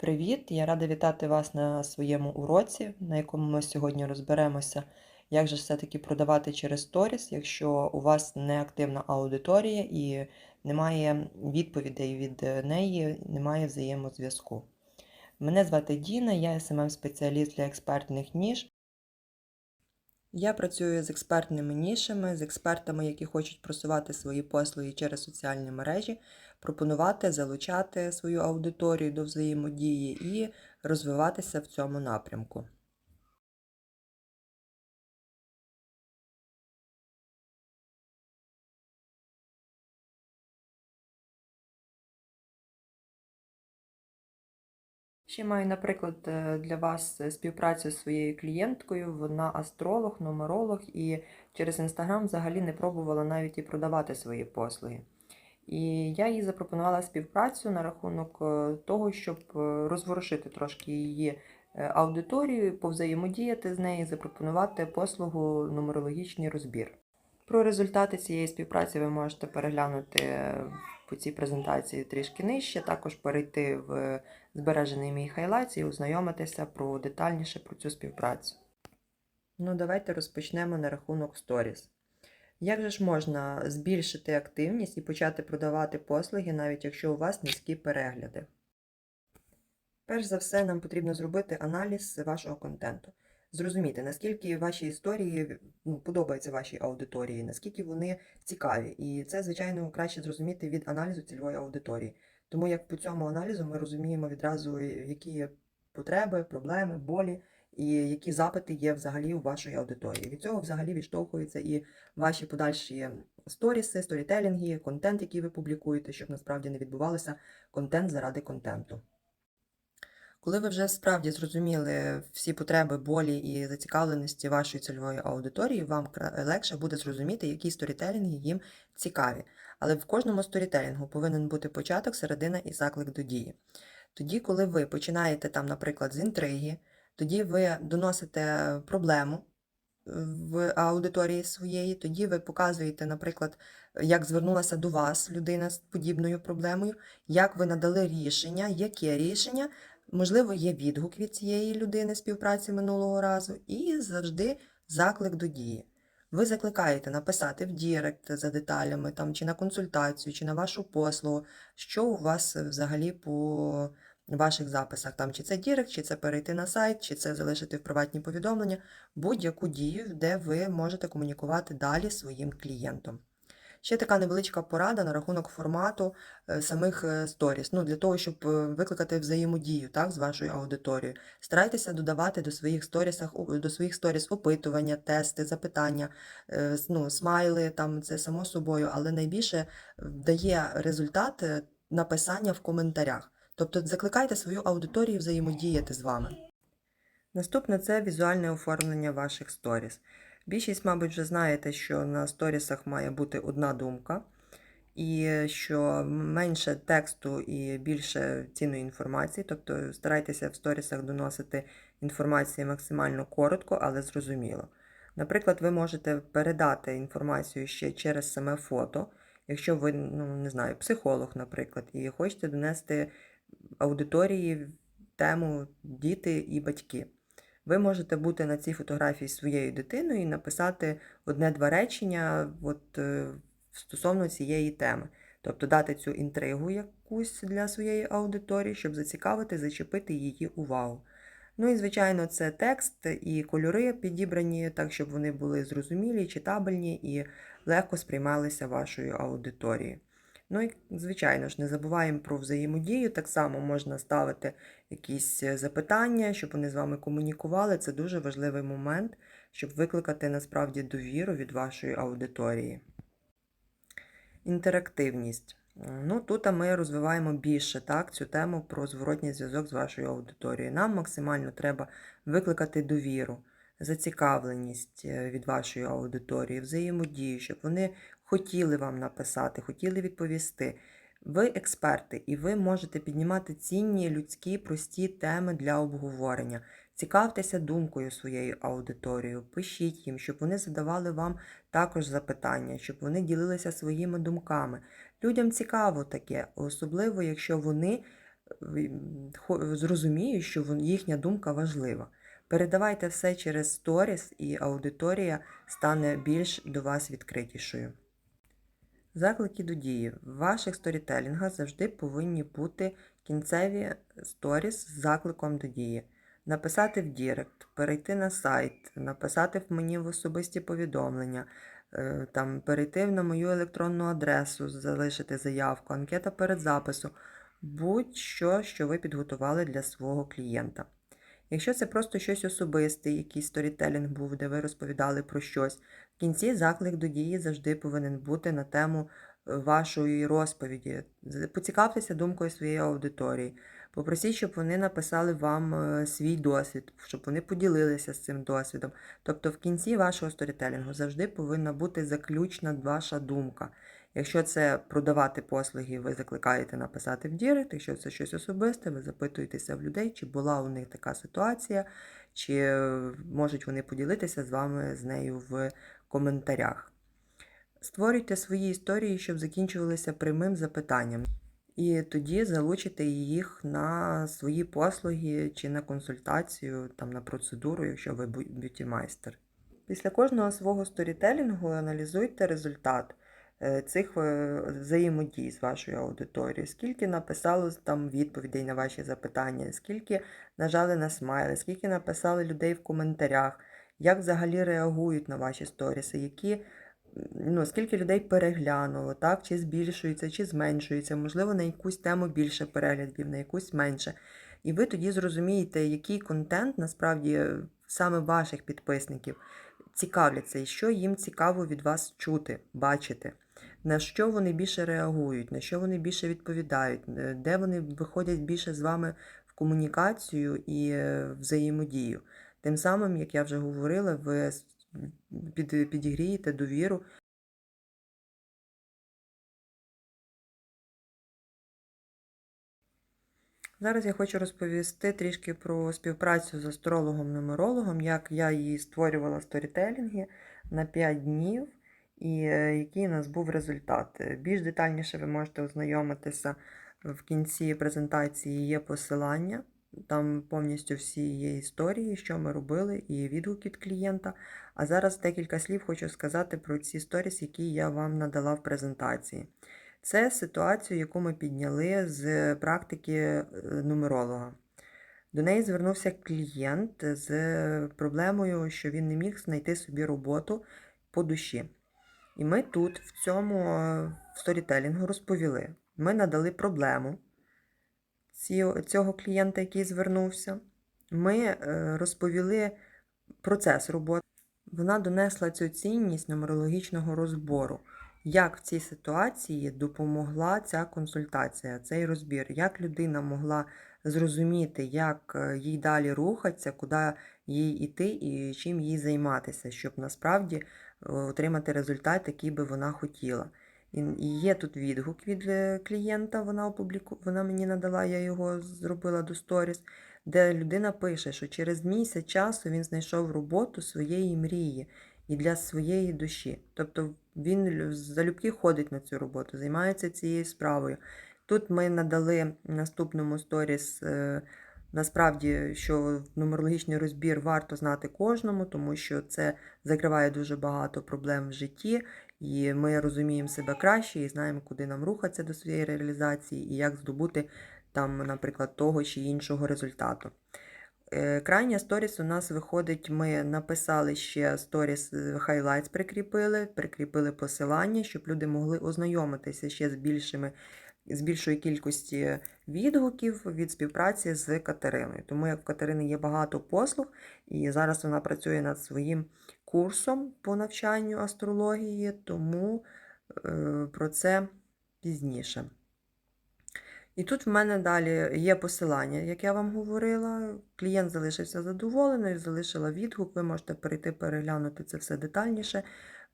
Привіт! Я рада вітати вас на своєму уроці, на якому ми сьогодні розберемося, як же все-таки продавати через сторіс, якщо у вас неактивна аудиторія і немає відповідей від неї, немає взаємозв'язку. Мене звати Діна, я СММ-спеціаліст для експертних ніж. Я працюю з експертними нішами, з експертами, які хочуть просувати свої послуги через соціальні мережі, пропонувати, залучати свою аудиторію до взаємодії і розвиватися в цьому напрямку. Ще маю, наприклад, е, для вас співпрацю з своєю клієнткою. Вона астролог, нумеролог і через інстаграм взагалі не пробувала навіть і продавати свої послуги. І я їй запропонувала співпрацю на рахунок е, того, щоб е, розворушити трошки її аудиторію, повзаємодіяти з нею, запропонувати послугу нумерологічний розбір. Про результати цієї співпраці ви можете переглянути по цій презентації трішки нижче, також перейти в збережений мій хайлайт і ознайомитися про детальніше про цю співпрацю. Ну, давайте розпочнемо на рахунок Stories. Як же ж можна збільшити активність і почати продавати послуги, навіть якщо у вас низькі перегляди? Перш за все, нам потрібно зробити аналіз вашого контенту зрозуміти, наскільки ваші історії ну, подобаються вашій аудиторії, наскільки вони цікаві. І це, звичайно, краще зрозуміти від аналізу цільової аудиторії. Тому як по цьому аналізу ми розуміємо відразу, які є потреби, проблеми, болі. І які запити є взагалі у вашої аудиторії. Від цього взагалі відштовхуються і ваші подальші сторіси, сторітелінги, контент, який ви публікуєте, щоб насправді не відбувалося контент заради контенту. Коли ви вже справді зрозуміли всі потреби, болі і зацікавленості вашої цільової аудиторії, вам легше буде зрозуміти, які сторітелінги їм цікаві. Але в кожному сторітелінгу повинен бути початок, середина і заклик до дії. Тоді, коли ви починаєте там, наприклад, з інтриги, тоді ви доносите проблему е, в аудиторії своєї, тоді ви показуєте, наприклад, як звернулася до вас людина з подібною проблемою, як ви надали рішення, яке рішення Можливо, є відгук від цієї людини співпраці минулого разу, і завжди заклик до дії. Ви закликаєте написати в Дірект за деталями, там, чи на консультацію, чи на вашу послугу, що у вас взагалі по ваших записах. Там, Чи це Дірект, чи це перейти на сайт, чи це залишити в приватні повідомлення, будь-яку дію, де ви можете комунікувати далі своїм клієнтом. Ще така невеличка порада на рахунок формату е, самих е, сторіс. Ну, Для того, щоб е, викликати взаємодію так, з вашою аудиторією. Старайтеся додавати до своїх сторісах, до своїх сторіс опитування, тести, запитання, ну, смайли, там це само собою, але найбільше дає результат написання в коментарях. Тобто закликайте свою аудиторію взаємодіяти з вами. Наступне це візуальне оформлення ваших сторіс. Більшість, мабуть, вже знаєте, що на сторісах має бути одна думка, і що менше тексту і більше цінної інформації, тобто старайтеся в сторісах доносити інформацію максимально коротко, але зрозуміло. Наприклад, ви можете передати інформацію ще через саме фото, якщо ви, ну, не знаю, психолог, наприклад, і хочете донести аудиторії тему діти і батьки. Ви можете бути на цій фотографії своєю дитиною і написати одне-два речення от, е, стосовно цієї теми. Тобто дати цю інтригу якусь для своєї аудиторії, щоб зацікавити, зачепити її увагу. Ну і, звичайно, це текст і кольори підібрані так, щоб вони були зрозумілі, читабельні і легко сприймалися вашою аудиторією. Ну і, звичайно ж, не забуваємо про взаємодію. Так само можна ставити якісь е, запитання, щоб вони з вами комунікували. Це дуже важливий момент, щоб викликати насправді довіру від вашої аудиторії. Інтерактивність. Ну, Тут ми розвиваємо більше так, цю тему про зворотній зв'язок з вашою аудиторією. Нам максимально треба викликати довіру, зацікавленість е, від вашої аудиторії, взаємодію, щоб вони хотіли вам написати, хотіли відповісти. Ви експерти, і ви можете піднімати цінні людські прості теми для обговорення. Цікавтеся думкою своєю аудиторією, пишіть їм, щоб вони задавали вам також запитання, щоб вони ділилися своїми думками. Людям цікаво таке, особливо, якщо вони хо- зрозуміють, що їхня думка важлива. Передавайте все через сторіс, і аудиторія стане більш до вас відкритішою. Заклики до дії. В ваших сторітелінгах завжди повинні бути кінцеві сторіс з закликом до дії. Написати в Дірект, перейти на сайт, написати в мені в особисті повідомлення, е, там, перейти на мою електронну адресу, залишити заявку, анкета перед записом, будь-що, що ви підготували для свого клієнта. Якщо це просто щось особисте, якийсь сторітелінг був, де ви розповідали про щось, в кінці заклик до дії завжди повинен бути на тему е, вашої розповіді. Поцікавтеся думкою своєї аудиторії. Попросіть, щоб вони написали вам е, свій досвід, щоб вони поділилися з цим досвідом. Тобто в кінці вашого сторітелінгу завжди повинна бути заключна ваша думка. Якщо це продавати послуги, ви закликаєте написати в Дірект, якщо це щось особисте, ви запитуєтеся в людей, чи була у них така ситуація, чи е, можуть вони поділитися з вами з нею в коментарях. Створюйте свої історії, щоб закінчувалися прямим запитанням. І тоді залучите їх на свої послуги чи на консультацію, там, на процедуру, якщо ви бю- б'юті-майстер. Після кожного свого сторітелінгу аналізуйте результат цих е, взаємодій з вашою аудиторією. Скільки написало там відповідей на ваші запитання, скільки нажали на смайли, скільки написали людей в коментарях, як взагалі реагують на ваші сторіси, які ну, скільки людей переглянуло, так? чи збільшується, чи зменшується, можливо, на якусь тему більше переглядів, на якусь менше. І ви тоді зрозумієте, який контент насправді е, саме ваших підписників цікавляться, і що їм цікаво від вас чути, бачити, на що вони більше реагують, на що вони більше відповідають, е, де вони виходять більше з вами в комунікацію і е, взаємодію. Тим самим, як я вже говорила, ви під, підігрієте довіру Зараз я хочу розповісти трішки про співпрацю з астрологом-нумерологом, як я її створювала сторітелінги на 5 днів, і е, який у нас був результат. Більш детальніше ви можете ознайомитися в кінці презентації є посилання. Там повністю всі є історії, що ми робили, і відгук від клієнта. А зараз декілька слів хочу сказати про ці сторіс, які я вам надала в презентації. Це ситуацію, яку ми підняли з практики е, нумеролога. До неї звернувся клієнт з проблемою, що він не міг знайти собі роботу по душі. І ми тут, в цьому е, в сторітелінгу, розповіли. Ми надали проблему цього клієнта, який звернувся. Ми е, розповіли процес роботи. Вона донесла цю цінність нумерологічного розбору. Як в цій ситуації допомогла ця консультація, цей розбір, як людина могла зрозуміти, як е, їй далі рухатися, куди їй іти і чим їй займатися, щоб насправді отримати результат, який би вона хотіла. І є тут відгук від е, клієнта, вона опубліку... вона мені надала, я його зробила до сторіс, де людина пише, що через місяць часу він знайшов роботу своєї мрії і для своєї душі. Тобто він залюбки ходить на цю роботу, займається цією справою. Тут ми надали наступному сторіс. Насправді, що нумерологічний розбір варто знати кожному, тому що це закриває дуже багато проблем в житті, і ми розуміємо себе краще і знаємо, куди нам рухатися до своєї реалізації і як здобути там, наприклад, того чи іншого результату. Е, Крайня сторіс у нас виходить, ми написали ще сторіс е, highlights прикріпили, прикріпили посилання, щоб люди могли ознайомитися ще з більшими. З більшої кількості відгуків від співпраці з Катериною. Тому як в Катерини є багато послуг, і зараз вона працює над своїм курсом по навчанню астрології, тому е, про це пізніше. І тут в мене далі є посилання, як я вам говорила. Клієнт залишився задоволений, залишила відгук. Ви можете перейти переглянути це все детальніше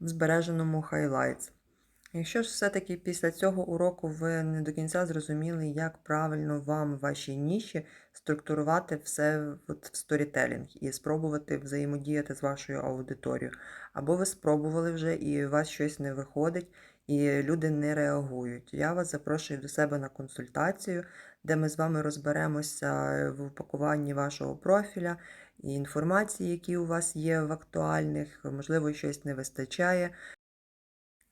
в збереженому Highlights. Якщо ж все-таки після цього уроку ви не до кінця зрозуміли, як правильно вам в вашій ніші структурувати все от в сторітелінг і спробувати взаємодіяти з вашою аудиторією, або ви спробували вже і у вас щось не виходить, і люди не реагують. Я вас запрошую до себе на консультацію, де ми з вами розберемося в упакуванні вашого профіля і інформації, які у вас є в актуальних, можливо, щось не вистачає.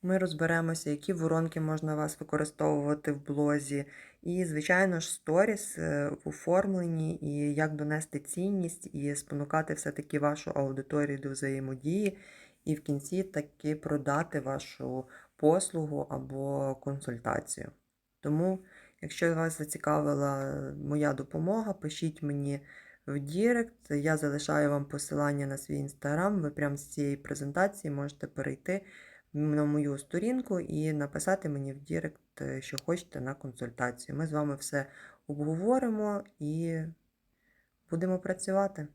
Ми розберемося, які воронки можна у вас використовувати в блозі, і, звичайно ж, сторіс е, в оформленні, і як донести цінність, і спонукати все-таки вашу аудиторію до взаємодії, і в кінці таки продати вашу послугу або консультацію. Тому, якщо вас зацікавила моя допомога, пишіть мені в Дірект. Я залишаю вам посилання на свій інстаграм. Ви прямо з цієї презентації можете перейти на мою сторінку і написати мені в Дірект, е, що хочете на консультацію. Ми з вами все обговоримо і будемо працювати.